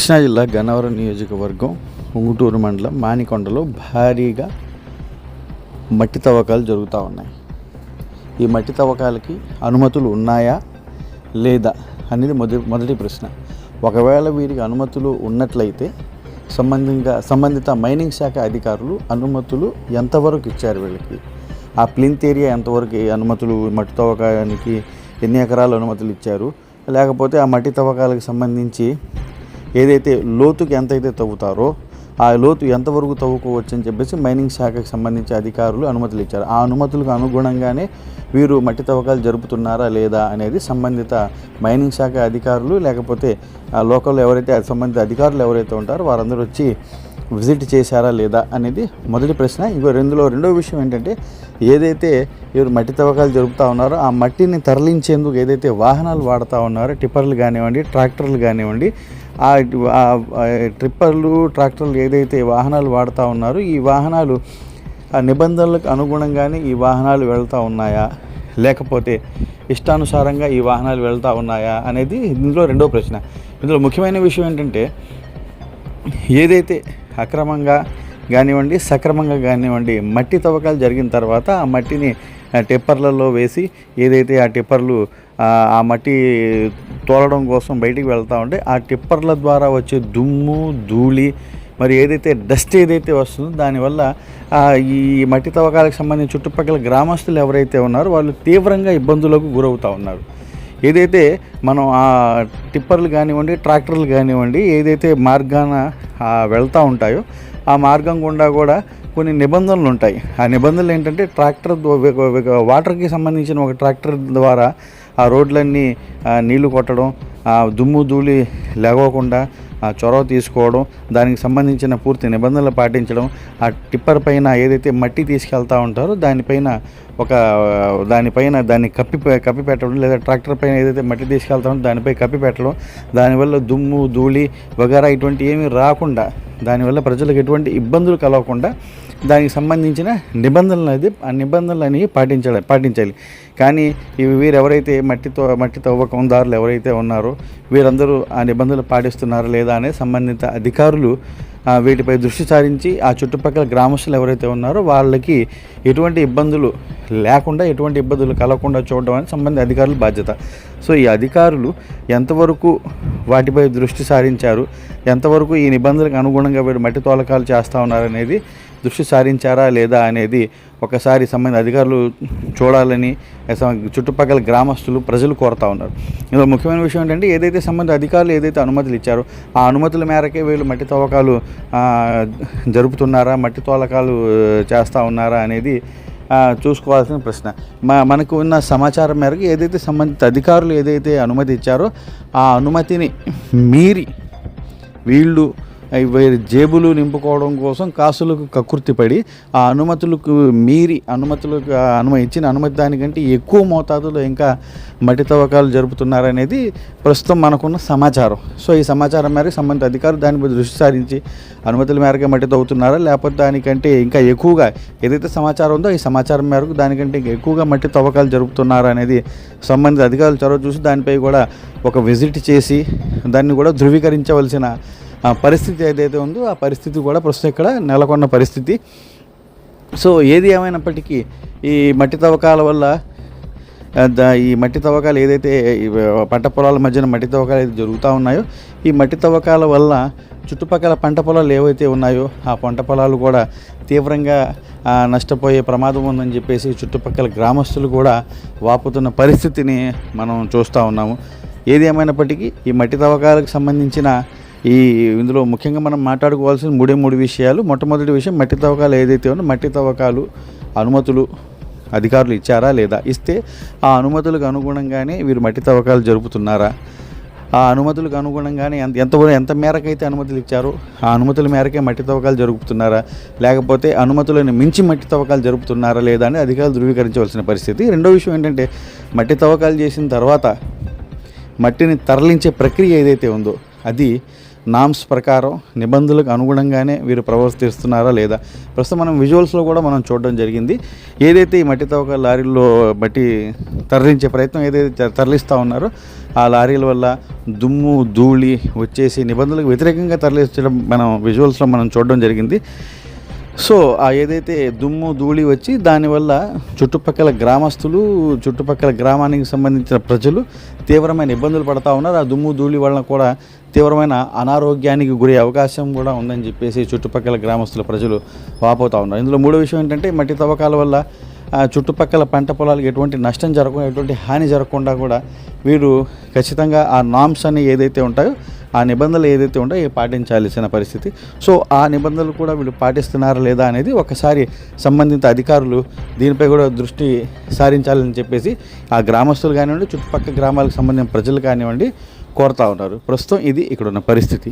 కృష్ణా జిల్లా గన్నవరం నియోజకవర్గం ఉంగుటూరు మండలం మానికొండలో భారీగా మట్టి తవ్వకాలు జరుగుతూ ఉన్నాయి. ఈ మట్టి తవ్వకాలకి అనుమతులు ఉన్నాయా లేదా అనేది మొదటి మొదటి ప్రశ్న. ఒకవేళ వీరికి అనుమతులు ఉన్నట్లయితే సంబంధింగా సంబంధిత మైనింగ్ శాఖ అధికారులు అనుమతులు ఎంతవరకు ఇచ్చారు వీళ్ళకి? ఆ ప్లింత్ ఏరియా ఎంతవరకు అనుమతులు మట్టి తవ్వకానికి ఎన్ని ఎకరాలు అనుమతులు ఇచ్చారు? లేకపోతే ఆ మట్టి తవ్వకాలకు సంబంధించి ఏదైతే లోతుకి ఎంతైతే తవ్వుతారో ఆ లోతు ఎంతవరకు తవ్వుకోవచ్చు అని చెప్పేసి మైనింగ్ శాఖకు సంబంధించి అధికారులు అనుమతులు ఇచ్చారు. ఆ అనుమతులకు అనుగుణంగానే వీరు మట్టి తవ్వకాలు జరుపుతున్నారా లేదా అనేది సంబంధిత మైనింగ్ శాఖ అధికారులు లేకపోతే ఆ లోకల్లో ఎవరైతే సంబంధిత అధికారులు ఎవరైతే ఉంటారో వారందరూ వచ్చి విజిట్ చేశారా లేదా అనేది మొదటి ప్రశ్న. ఇంకో రెండులో రెండో విషయం ఏంటంటే ఏదైతే వీరు మట్టి తవ్వకాలు జరుపుతూ ఉన్నారో ఆ మట్టిని తరలించేందుకు ఏదైతే వాహనాలు వాడుతూ ఉన్నారో టిప్పర్లు కానివ్వండి ట్రాక్టర్లు కానివ్వండి ఆ ట్రిప్పర్లు ట్రాక్టర్లు ఏదైతే వాహనాలు వాడుతూ ఉన్నారో ఈ వాహనాలు ఆ నిబంధనలకు అనుగుణంగానే ఈ వాహనాలు వెళ్తూ ఉన్నాయా? లేకపోతే ఇష్టానుసారంగా ఈ వాహనాలు వెళ్తూ ఉన్నాయా? అనేది ఇందులో రెండో ప్రశ్న. ఇందులో ముఖ్యమైన విషయం ఏంటంటే ఏదైతే అక్రమంగా కానివ్వండి సక్రమంగా కానివ్వండి మట్టి తవ్వకాలు జరిగిన తర్వాత ఆ మట్టిని టిప్పర్లలో వేసి ఏదైతే ఆ టిప్పర్లు ఆ, మట్టి తోలడం కోసం బయటికి వెళ్తూ ఉంటే ఆ టిప్పర్ల ద్వారా వచ్చే దుమ్ము ధూళి మరి ఏదైతే డస్ట్ ఏదైతే వస్తుందో దానివల్ల ఈ మట్టి తవ్వకాలకు సంబంధించి చుట్టుపక్కల గ్రామస్తులు ఎవరైతే ఉన్నారో వాళ్ళు తీవ్రంగా ఇబ్బందులకు గురవుతూ ఉన్నారు. ఏదైతే మనం ఆ టిప్పర్లు కానివ్వండి ట్రాక్టర్లు కానివ్వండి ఏదైతే మార్గాన వెళ్తూ ఉంటాయో ఆ మార్గం గుండా కూడా కొన్ని నిబంధనలు ఉంటాయి. ఆ నిబంధనలు ఏంటంటే ట్రాక్టర్ వాటర్కి సంబంధించిన ఒక ట్రాక్టర్ ద్వారా ఆ రోడ్లన్నీ నీళ్ళు కొట్టడం ఆ దుమ్ము ధూళి లేవకుండా చొరవ తీసుకోవడం దానికి సంబంధించిన పూర్తి నిబంధనలు పాటించడం ఆ టిప్పర్ పైన ఏదైతే మట్టి తీసుకెళ్తా ఉంటారో దానిపైన ఒక దానిపైన దాన్ని కప్పి కప్పి పెట్టడం లేదా ట్రాక్టర్ పైన ఏదైతే మట్టి తీసుకెళ్తామో దానిపై కప్పి పెట్టడం దానివల్ల దుమ్ము ధూళి వగేరా ఇటువంటి ఏమీ రాకుండా దానివల్ల ప్రజలకు ఎటువంటి ఇబ్బందులు కలగకుండా దానికి సంబంధించిన నిబంధనలు అనేది ఆ నిబంధనలు అనేవి పాటించాలి పాటించాలి. కానీ ఇవి వీరెవరైతే మట్టితో మట్టి తవ్వకందారులు ఎవరైతే ఉన్నారో వీరందరూ ఆ నిబంధనలు పాటిస్తున్నారా లేదా అనే సంబంధిత అధికారులు వీటిపై దృష్టి సారించి ఆ చుట్టుపక్కల గ్రామస్తులు ఎవరైతే ఉన్నారో వాళ్ళకి ఎటువంటి ఇబ్బందులు లేకుండా ఎటువంటి ఇబ్బందులు కలగకుండా చూడడం అనేది సంబంధిత అధికారుల బాధ్యత. సో ఈ అధికారులు ఎంతవరకు వాటిపై దృష్టి సారించారు ఎంతవరకు ఈ నిబంధనలకు అనుగుణంగా వీరు మట్టి తోలకాలు చేస్తూ ఉన్నారనేది దృష్టి సారించారా లేదా అనేది ఒకసారి సంబంధిత అధికారులు చూడాలని చుట్టుపక్కల గ్రామస్తులు ప్రజలు కోరుతా ఉన్నారు. ఇందులో ముఖ్యమైన విషయం ఏంటంటే ఏదైతే సంబంధిత అధికారులు ఏదైతే అనుమతులు ఇచ్చారో ఆ అనుమతుల మేరకే వీళ్ళు మట్టి తవ్వకాలు జరుపుతున్నారా మట్టి తోలకాలు చేస్తూ ఉన్నారా అనేది చూసుకోవాల్సిన ప్రశ్న. మా మనకు ఉన్న సమాచారం మేరకు ఏదైతే సంబంధిత అధికారులు ఏదైతే అనుమతి ఇచ్చారో ఆ అనుమతిని మీరి వీళ్ళు వీరి జేబులు నింపుకోవడం కోసం కాసులకు కకృతిపడి ఆ అనుమతులకు మీరి అనుమతులకు ఆ అనుమతి ఇచ్చిన అనుమతి దానికంటే ఎక్కువ మోతాదులో ఇంకా మట్టి తవ్వకాలు జరుపుతున్నారనేది ప్రస్తుతం మనకున్న సమాచారం. సో ఈ సమాచారం మేరకు సంబంధిత అధికారులు దానిపై దృష్టి సారించి అనుమతుల మేరకే మట్టి తవ్వుతున్నారా? లేకపోతే దానికంటే ఇంకా ఎక్కువగా ఏదైతే సమాచారం ఉందో ఈ సమాచారం మేరకు దానికంటే ఇంకా ఎక్కువగా మట్టి తవ్వకాలు జరుపుతున్నారా అనేది సంబంధిత అధికారులు చొరవ చూసి దానిపై కూడా ఒక విజిట్ చేసి దాన్ని కూడా ధృవీకరించవలసిన పరిస్థితి ఏదైతే ఉందో ఆ పరిస్థితి కూడా ప్రస్తుతం ఇక్కడ నెలకొన్న పరిస్థితి. సో ఏది ఏమైనప్పటికీ ఈ మట్టి తవ్వకాల వల్ల ద- ఈ మట్టి తవ్వకాలు ఏదైతే పంట పొలాల మధ్యన మట్టి తవ్వకాలు అయితే జరుగుతూ ఉన్నాయో ఈ మట్టి తవ్వకాల వల్ల చుట్టుపక్కల పంట పొలాలు ఏవైతే ఉన్నాయో ఆ పంట పొలాలు కూడా తీవ్రంగా నష్టపోయే ప్రమాదం ఉందని చెప్పేసి చుట్టుపక్కల గ్రామస్తులు కూడా వాపుతున్న పరిస్థితిని మనం చూస్తూ ఉన్నాము. ఏది ఏమైనప్పటికీ ఈ మట్టి తవ్వకాలకు సంబంధించిన ఈ ఇందులో ముఖ్యంగా మనం మాట్లాడుకోవాల్సిన మూడే మూడు విషయాలు. మొట్టమొదటి విషయం మట్టి తవ్వకాలు ఏదైతే ఉన్నా మట్టి తవ్వకాలు అనుమతులు అధికారులు ఇచ్చారా లేదా? ఇస్తే ఆ అనుమతులకు అనుగుణంగానే వీరు మట్టి తవ్వకాలు జరుపుతున్నారా? ఆ అనుమతులకు అనుగుణంగానే ఎంత ఎంత ఎంత మేరకైతే అనుమతులు ఇచ్చారో ఆ అనుమతుల మేరకే మట్టి తవ్వకాలు జరుపుతున్నారా? లేకపోతే అనుమతులను మించి మట్టి తవ్వకాలు జరుపుతున్నారా లేదా అని అధికారులు ధృవీకరించవలసిన పరిస్థితి. రెండో విషయం ఏంటంటే మట్టి తవ్వకాలు చేసిన తర్వాత మట్టిని తరలించే ప్రక్రియ ఏదైతే ఉందో అది నామ్స్ ప్రకారం నిబంధనలకు అనుగుణంగానే వీరు ప్రవర్తిస్తున్నారా లేదా? ప్రస్తుతం మనం విజువల్స్లో కూడా మనం చూడడం జరిగింది. ఏదైతే ఈ మట్టి తవ్వక లారీల్లో మట్టి తరలించే ప్రయత్నం ఏదైతే తరలిస్తూ ఉన్నారో ఆ లారీల వల్ల దుమ్ము ధూళి వచ్చేసి నిబంధనలకు వ్యతిరేకంగా తరలించడం మనం విజువల్స్లో మనం చూడడం జరిగింది. సో ఆ ఏదైతే దుమ్ము ధూళి వచ్చి దానివల్ల చుట్టుపక్కల గ్రామస్తులు చుట్టుపక్కల గ్రామానికి సంబంధించిన ప్రజలు తీవ్రమైన ఇబ్బందులు పడతా ఉన్నారు. ఆ దుమ్ము ధూళి వలన కూడా తీవ్రమైన అనారోగ్యానికి గురే అవకాశం కూడా ఉందని చెప్పేసి చుట్టుపక్కల గ్రామస్తుల ప్రజలు వాపోతూ ఉన్నారు. ఇందులో మూడో విషయం ఏంటంటే మట్టి తవ్వకాల వల్ల ఆ చుట్టుపక్కల పంట పొలాలకు ఎటువంటి నష్టం జరగకుండా ఎటువంటి హాని జరగకుండా కూడా వీరు ఖచ్చితంగా ఆ నామ్స్ అని ఏదైతే ఉంటాయో ఆ నిబంధనలు ఏదైతే ఉంటాయో పాటించాల్సిన పరిస్థితి. సో ఆ నిబంధనలు కూడా వీళ్ళు పాటిస్తున్నారా లేదా అనేది ఒకసారి సంబంధిత అధికారులు దీనిపై కూడా దృష్టి సారించాలని చెప్పేసి ఆ గ్రామస్తులు కానివ్వండి చుట్టుపక్కల గ్రామాలకు సంబంధించిన ప్రజలు కానివ్వండి కోరుతా ఉన్నారు. ప్రస్తుతం ఇది ఇక్కడ ఉన్న పరిస్థితి.